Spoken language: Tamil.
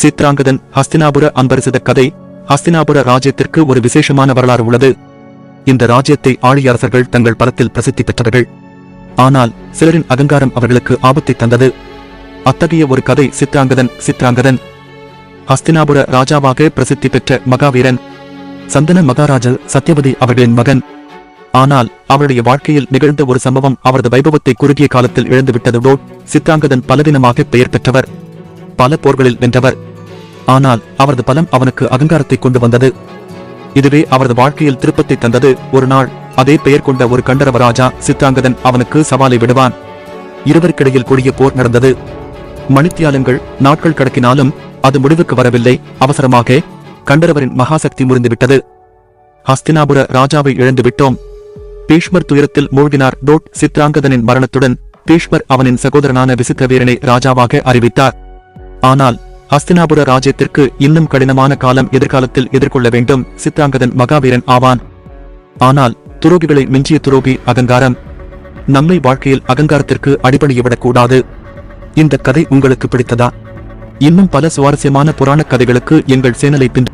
சித்ராங்கதன் ஹஸ்தினாபுர அன்பரசித கதை ஹஸ்தினாபுர ராஜ்யத்திற்கு ஒரு விசேஷமான வரலாறு உள்ளது. இந்த ராஜ்யத்தை ஆழிய அரசர்கள் தங்கள் பலத்தில் பிரசித்தி பெற்றவர்கள். ஆனால் சிலரின் அகங்காரம் அவர்களுக்கு ஆபத்தை தந்தது. அத்தகைய ஒரு கதை சித்ராங்கதன் சித்ராங்கதன். ஹஸ்தினாபுர ராஜாவாக பிரசித்தி பெற்ற மகாவீரன். சந்தன மகாராஜர் சத்யவதி அவர்களின் மகன். ஆனால் அவருடைய வாழ்க்கையில் நிகழ்ந்த ஒரு சம்பவம் அவரது வைபவத்தை குறுகிய காலத்தில் இழந்துவிட்டதோ சித்தாங்கதன் பலவீனமாக பெயர் பெற்றவர். பல போர்களில் வென்றவர் ஆனால் அவரது பலம் அவனுக்கு அகங்காரத்தை கொண்டு வந்தது. இதுவே அவரது வாழ்க்கையில் திருப்பத்தை தந்தது. ஒரு நாள் அதே பெயர் கொண்ட ஒரு கண்டரவ ராஜா சித்ராங்கதன் அவனுக்கு சவாலை விடுவான். இருவருக்கிடையில் கொடிய போர் நடந்தது. மணித்தியாலங்கள் நாட்கள் கடக்கினாலும் அது முடிவுக்கு வரவில்லை. அவசரமாக கண்டரவரின் மகாசக்தி முறிந்துவிட்டது. ஹஸ்தினாபுர ராஜாவை இழந்து விட்டோம். பீஷ்மர் துயரத்தில் மூழ்கினார் டோட் சித்ராங்கதனின் மரணத்துடன். பீஷ்மர் அவனின் சகோதரனான விசித்திர வீரனை ராஜாவாக அறிவித்தார். ஆனால் ஹஸ்தினாபுர ராஜ்யத்திற்கு இன்னும் கடினமான காலம் எதிர்காலத்தில் எதிர்கொள்ள வேண்டும் சித்தாங்கதன் மகாவீரன் ஆவான். ஆனால் துரோகிகளை மிஞ்சிய துரோகி அகங்காரம். நம்மை வாழ்க்கையில் அகங்காரத்திற்கு அடிபணியவிடக்கூடாது. இந்த கதை உங்களுக்கு பிடித்ததா? இன்னும் பல சுவாரஸ்யமான புராணக் கதைகளுக்கு எங்கள் சேனலை பின்